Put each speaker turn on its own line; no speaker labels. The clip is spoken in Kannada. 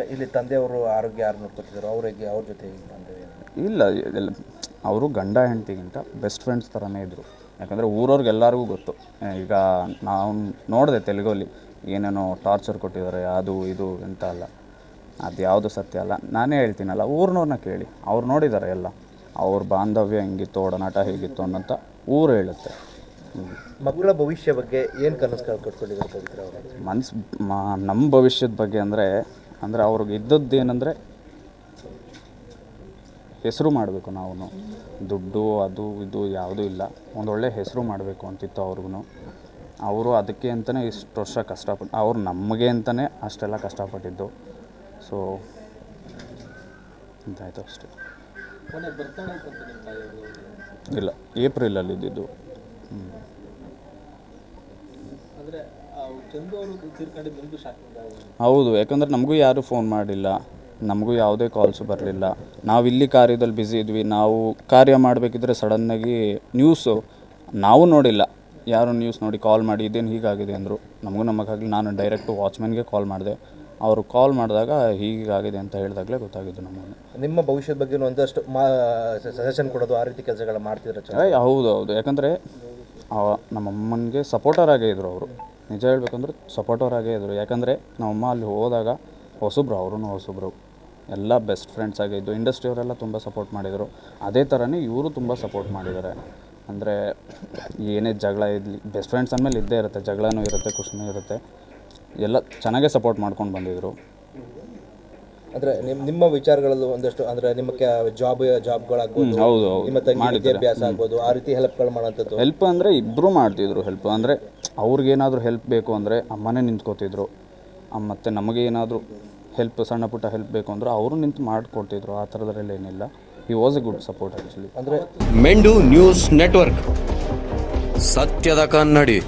ಅಂದರೆ ಇಲ್ಲಿ ತಂದೆಯವರು ಆರೋಗ್ಯ ಯಾರು ನೋಡ್ಕೊತಿದ್ರು? ಅವರಿಗೆ ಅವ್ರ ಜೊತೆ
ಇಲ್ಲ ಎಲ್ಲ ಅವರು ಗಂಡ ಹೆಂಡತಿಗಿಂತ ಬೆಸ್ಟ್ ಫ್ರೆಂಡ್ಸ್ ಥರನೇ ಇದ್ದರು ಯಾಕಂದರೆ ಊರವ್ರಿಗೆಲ್ಲರಿಗೂ ಗೊತ್ತು. ಈಗ ನಾವು ನೋಡಿದೆ ತೆಲುಗಲ್ಲಿ ಏನೇನೋ ಟಾರ್ಚರ್ ಕೊಟ್ಟಿದ್ದಾರೆ ಅದು ಇದು ಅಂತ ಅಲ್ಲ. ಅದು ಯಾವುದು ಸತ್ಯ ಅಲ್ಲ. ನಾನೇ ಹೇಳ್ತೀನಲ್ಲ ಊರಿನವ್ರನ್ನ ಕೇಳಿ. ಅವ್ರು ನೋಡಿದ್ದಾರೆ ಎಲ್ಲ. ಅವ್ರ ಬಾಂಧವ್ಯ ಹೆಂಗಿತ್ತು ಒಡನಾಟ ಹೇಗಿತ್ತು ಅನ್ನೋಂಥ ಊರು ಹೇಳುತ್ತೆ.
ಮಕ್ಕಳ ಭವಿಷ್ಯ ಬಗ್ಗೆ ಏನು ಕನಸುಗಳು ಕಟ್ಕೊಂಡಿದ್ದಾರೆ ಪವಿತ್ರ ಅವರು?
ಮನ್ಸು ನಮ್ಮ ಭವಿಷ್ಯದ ಬಗ್ಗೆ ಅಂದರೆ ಅಂದರೆ ಅವ್ರಿಗೆ ಇದ್ದದ್ದು ಏನಂದರೆ ಹೆಸರು ಮಾಡಬೇಕು ನಾವು ದುಡ್ಡು ಅದು ಇದು ಯಾವುದೂ ಇಲ್ಲ. ಒಂದೊಳ್ಳೆ ಹೆಸರು ಮಾಡಬೇಕು ಅಂತಿತ್ತು ಅವ್ರಿಗೂ ಅವರು ಅದಕ್ಕೆ ಅಂತಲೇ ಇಷ್ಟು ವರ್ಷ ಕಷ್ಟಪಟ್ಟು ಅವ್ರು ನಮಗೆ ಅಂತಲೇ ಅಷ್ಟೆಲ್ಲ ಕಷ್ಟಪಟ್ಟಿದ್ದು. ಸೊ ಅಂತಾಯಿತು ಅಷ್ಟೇ. ಇಲ್ಲ ಏಪ್ರಿಲಲ್ಲಿ ಇದ್ದಿದ್ದು ಹೌದು ಯಾಕಂದ್ರೆ ನಮಗೂ ಯಾರೂ ಫೋನ್ ಮಾಡಿಲ್ಲ. ನಮಗೂ ಯಾವುದೇ ಕಾಲ್ಸ್ ಬರಲಿಲ್ಲ. ನಾವು ಇಲ್ಲಿ ಕಾರ್ಯದಲ್ಲಿ ಬ್ಯುಸಿ ಇದ್ವಿ. ನಾವು ಕಾರ್ಯ ಮಾಡಬೇಕಿದ್ರೆ ಸಡನ್ನಾಗಿ ನ್ಯೂಸು ನಾವು ನೋಡಿಲ್ಲ. ಯಾರು ನ್ಯೂಸ್ ನೋಡಿ ಕಾಲ್ ಮಾಡಿ ಇದೇನು ಹೀಗಾಗಿದೆ ಅಂದರು. ನಮಗೂ ನಮಗಾಗಲಿ ನಾನು ಡೈರೆಕ್ಟು ವಾಚ್ಮ್ಯಾನ್ಗೆ ಕಾಲ್ ಮಾಡಿದೆ. ಅವರು ಕಾಲ್ ಮಾಡಿದಾಗ ಹೀಗಾಗಿದೆ ಅಂತ ಹೇಳಿದಾಗಲೇ ಗೊತ್ತಾಗಿದ್ದು ನಮ್ಮನ್ನು.
ನಿಮ್ಮ ಭವಿಷ್ಯದ ಬಗ್ಗೆ ಒಂದಷ್ಟು ಮಾ ಸಜೆಷನ್ ಕೊಡೋದು ಆ ರೀತಿ ಕೆಲಸಗಳು ಮಾಡ್ತಿದ್ರೆ
ಹೌದು ಹೌದು. ಯಾಕಂದರೆ ನಮ್ಮ ಅಮ್ಮನಿಗೆ ಸಪೋರ್ಟರ್ ಆಗೇ ಇದ್ದರು ಅವರು. ನಿಜ ಹೇಳಬೇಕಂದ್ರೆ ಸಪೋರ್ಟರ್ ಆಗೇ ಇದ್ದರು ಯಾಕಂದರೆ ನಮ್ಮಮ್ಮ ಅಲ್ಲಿ ಹೋದಾಗ ಹೊಸಬ್ರು ಅವರು ಹೊಸಬ್ರು. ಎಲ್ಲ ಬೆಸ್ಟ್ ಫ್ರೆಂಡ್ಸ್ ಆಗಿದ್ದು ಇಂಡಸ್ಟ್ರಿಯವರೆಲ್ಲ ತುಂಬ ಸಪೋರ್ಟ್ ಮಾಡಿದರು. ಅದೇ ಥರನೇ ಇವರು ತುಂಬ ಸಪೋರ್ಟ್ ಮಾಡಿದ್ದಾರೆ. ಅಂದರೆ ಏನೇ ಜಗಳ ಇರಲಿ ಬೆಸ್ಟ್ ಫ್ರೆಂಡ್ಸ್ ಅಂದಮೇಲೆ ಇದ್ದೇ ಇರುತ್ತೆ. ಜಗಳನೂ ಇರುತ್ತೆ, ಖುಷಿನೂ ಇರುತ್ತೆ. ಎಲ್ಲ ಚೆನ್ನಾಗೇ ಸಪೋರ್ಟ್ ಮಾಡ್ಕೊಂಡು ಬಂದಿದ್ದರು
ಅಂದ್ರೆ ನಿಮ್ಮ ನಿಮ್ಮ ವಿಚಾರಗಳಲ್ಲೂ ಒಂದಷ್ಟು ಅಂದ್ರೆ ನಿಮ್ಮ ಜಾಬ್ ಜಾಬ್ಗಳಾಗ್ಬೋದು
ಹೌದು ಹೌದು.
ನಿಮ್ಮ ತಂಗಿ ವಿದ್ಯಾಭ್ಯಾಸ ಆಗ್ಬೋದು ಆ ರೀತಿ ಹೆಲ್ಪ್ಗಳು ಮಾಡೋಂಥದ್ದು
ಹೆಲ್ಪ್ ಅಂದರೆ ಇಬ್ಬರು ಮಾಡ್ತಿದ್ರು ಹೆಲ್ಪ್ ಅಂದರೆ ಅವ್ರಿಗೇನಾದರೂ ಹೆಲ್ಪ್ ಬೇಕು ಅಂದರೆ ಅಮ್ಮನೇ ನಿಂತ್ಕೋತಿದ್ರು. ಮತ್ತೆ ಮತ್ತು ನಮಗೆ ಏನಾದರೂ ಹೆಲ್ಪ್ ಸಣ್ಣ ಪುಟ್ಟ ಹೆಲ್ಪ್ ಬೇಕು ಅಂದ್ರೆ ಅವರು ನಿಂತು ಮಾಡಿಕೊಡ್ತಿದ್ರು. ಆ ಥರದ್ರಲ್ಲಿ ಏನಿಲ್ಲ. ಈ was a good support actually
ಅಂದ್ರೆ
ಮೆಂಡು ನ್ಯೂಸ್ ನೆಟ್ವರ್ಕ್. ಸತ್ಯದ ಕನ್ನಡಿ.